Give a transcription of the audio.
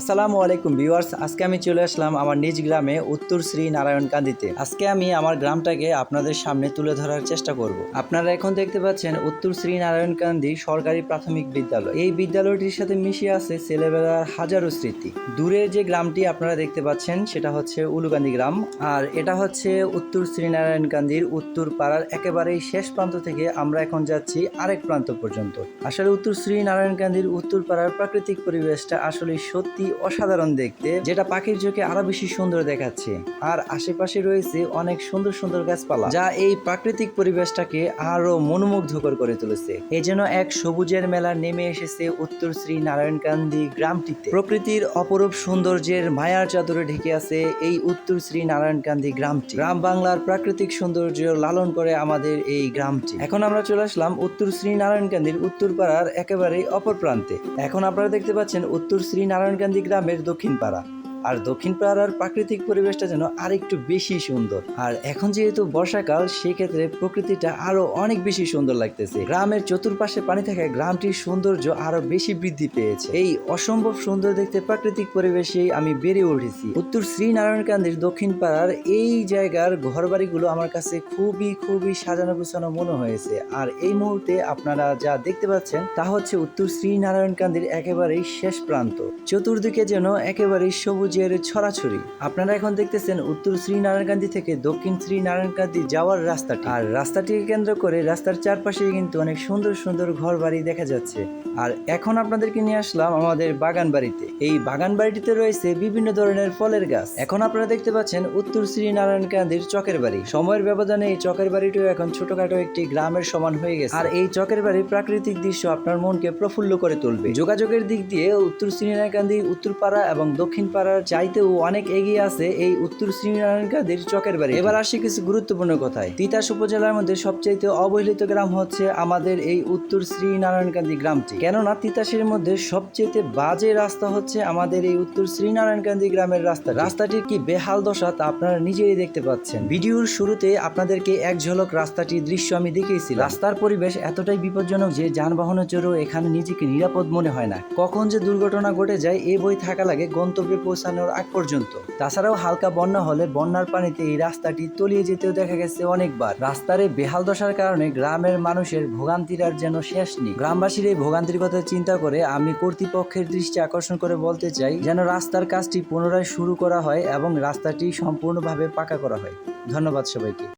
আসসালামু আলাইকুম ভিউয়ার্স, আজকে আমি চলে আসলাম আমার নিজ গ্রামে উত্তর শ্রী নারায়ণকান্দিতে আজকে আমি আমার গ্রামটাকে আপনাদের সামনে তুলে ধরার চেষ্টা করব। আপনারা এখন দেখতে পাচ্ছেন উত্তর শ্রী নারায়ণকান্দি সরকারি প্রাথমিক বিদ্যালয়। এই বিদ্যালয়টির সাথে মিশে আছে ছেলেবেলার হাজারো স্মৃতি। দূরে যে গ্রামটি আপনারা দেখতে পাচ্ছেন, সেটা হচ্ছে উলুকান্দি গ্রাম। আর এটা হচ্ছে উত্তর শ্রীনারায়ণকান্দির উত্তর পাড়ার একেবারেই শেষ প্রান্ত থেকে আমরা এখন যাচ্ছি আরেক প্রান্ত পর্যন্ত। আসলে উত্তর শ্রীনারায়ণকান্দির উত্তর পাড়ার প্রাকৃতিক পরিবেশটা আসলে সত্যি অসাধারণ দেখতে, যেটা পাখির চোখে আরও বেশি সুন্দর দেখাচ্ছে। আর আশেপাশে রয়েছে অনেক সুন্দর সুন্দর গাছপালা, যা এই প্রাকৃতিক পরিবেশটাকে আরও মনোমুগ্ধকর করে তুলেছে। যেন এক সবুজের মেলা নেমে এসেছে উত্তর শ্রী নারায়ণকান্দি গ্রামটিতে। প্রকৃতির অপরূপ সৌন্দর্যের মায়ার চাদরে ঢেকে আছে এই উত্তর শ্রী নারায়ণকান্দি গ্রামটি। গ্রাম বাংলার প্রাকৃতিক সৌন্দর্য লালন করে আমাদের এই গ্রামটি। এখন আমরা চলে আসলাম উত্তর শ্রী নারায়ণকান্দির উত্তর পাড়ার একেবারেই অপর প্রান্তে। এখন আপনারা দেখতে পাচ্ছেন উত্তর শ্রী নারায়ণকান্দি গ্রামের দক্ষিণ পাড়া আর দক্ষিণ পাড়ার প্রাকৃতিক পরিবেশটা যেন আরেকটু বেশি সুন্দর। আর এখন যেহেতু বর্ষাকাল, সেক্ষেত্রে প্রকৃতিটা আরও অনেক বেশি সুন্দর লাগতেছে। গ্রামের চতুর্পাশে পানি থাকায় গ্রামটির সৌন্দর্য আরও বেশি বৃদ্ধি পেয়েছে। এই অসম্ভব সুন্দর দেখতে প্রাকৃতিক পরিবেশেই আমি বেড়ে উঠেছি। উত্তর শ্রীনারায়ণকান্দির দক্ষিণ পাড়ার এই জায়গার ঘরবাড়িগুলো আমার কাছে খুবই খুবই সাজানো গোছানো মনে হয়েছে। আর এই মুহূর্তে আপনারা যা দেখতে পাচ্ছেন, তা হচ্ছে উত্তর শ্রীনারায়ণকান্দির একেবারেই শেষ প্রান্ত। চতুর্দিকে যেন একেবারেই সবুজের ছড়াছড়ি। আপনারা এখন দেখতেছেন উত্তর শ্রীনারায়ণকান্দি থেকে দক্ষিণ শ্রীনারায়ণকান্দি যাওয়ার রাস্তাটি। আর রাস্তাটিকে কেন্দ্র করে রাস্তার চারপাশে কিন্তু অনেক সুন্দর সুন্দর ঘর বাড়ি দেখা যাচ্ছে। আর এখন আপনাদেরকে নিয়ে আসলাম আমাদের বাগান বাড়িতে এই বাগান বাড়িটিতে রয়েছে বিভিন্ন ধরনের ফলের গাছ। এখন আপনারা দেখতে পাচ্ছেন উত্তর শ্রীনারায়ণকান্দির চকের বাড়ি। সময়ের ব্যবধানে এই চকের বাড়িটিও এখন ছোটখাটো একটি গ্রামের সমান হয়ে গেছে। আর এই চকের বাড়ির প্রাকৃতিক দৃশ্য আপনার মনকে প্রফুল্ল করে তুলবে। যোগাযোগের দিক দিয়ে উত্তর শ্রীনারায়ণকান্দি, উত্তরপাড়া এবং দক্ষিণ পাড়ার চাইতেও অনেক এগিয়ে আছে এই উত্তর শ্রীনারায়ণকান্দির চকের বাড়ি এবার আসি কিছু গুরুত্বপূর্ণ কথায়। তিতাস উপজেলার মধ্যে সবচাইতে অবহেলিত গ্রাম হচ্ছে আমাদের এই উত্তর শ্রীনারায়ণকান্দি গ্রামটি। কেননা তিতাসের মধ্যে সবচেয়ে বাজে রাস্তা হচ্ছে আমাদের এই উত্তর শ্রীনারায়ণকান্দি গ্রামের রাস্তা। রাস্তাটির কি বেহাল দশা তা আপনারা নিজেই দেখতে পাচ্ছেন। ভিডিওর শুরুতে আপনাদেরকে এক ঝলক রাস্তাটির দৃশ্য আমি দেখিয়েছি রাস্তার পরিবেশ এতটাই বিপজ্জনক যে যানবাহনের চড়েও এখানে নিজেকে নিরাপদ মনে হয় না। কখন যে দুর্ঘটনা ঘটে যায়, এ বই থাকা লাগে গন্তব্যে পৌঁছানোর আগ পর্যন্ত। তাছাড়াও হালকা বন্যা হলে বন্যার পানিতে এই রাস্তাটি তলিয়ে যেতেও দেখা গেছে অনেকবার। রাস্তার এই বেহাল দশার কারণে গ্রামের মানুষের ভোগান্তির আর যেন শেষ নেই। গ্রামবাসীর এই ভোগান্তির কথা চিন্তা করে আমি কর্তৃপক্ষের দৃষ্টি আকর্ষণ করে বলতে চাই যেন রাস্তার কাজটি পুনরায় শুরু করা হয় এবং রাস্তাটি সম্পূর্ণভাবে পাকা করা হয়। ধন্যবাদ সবাইকে।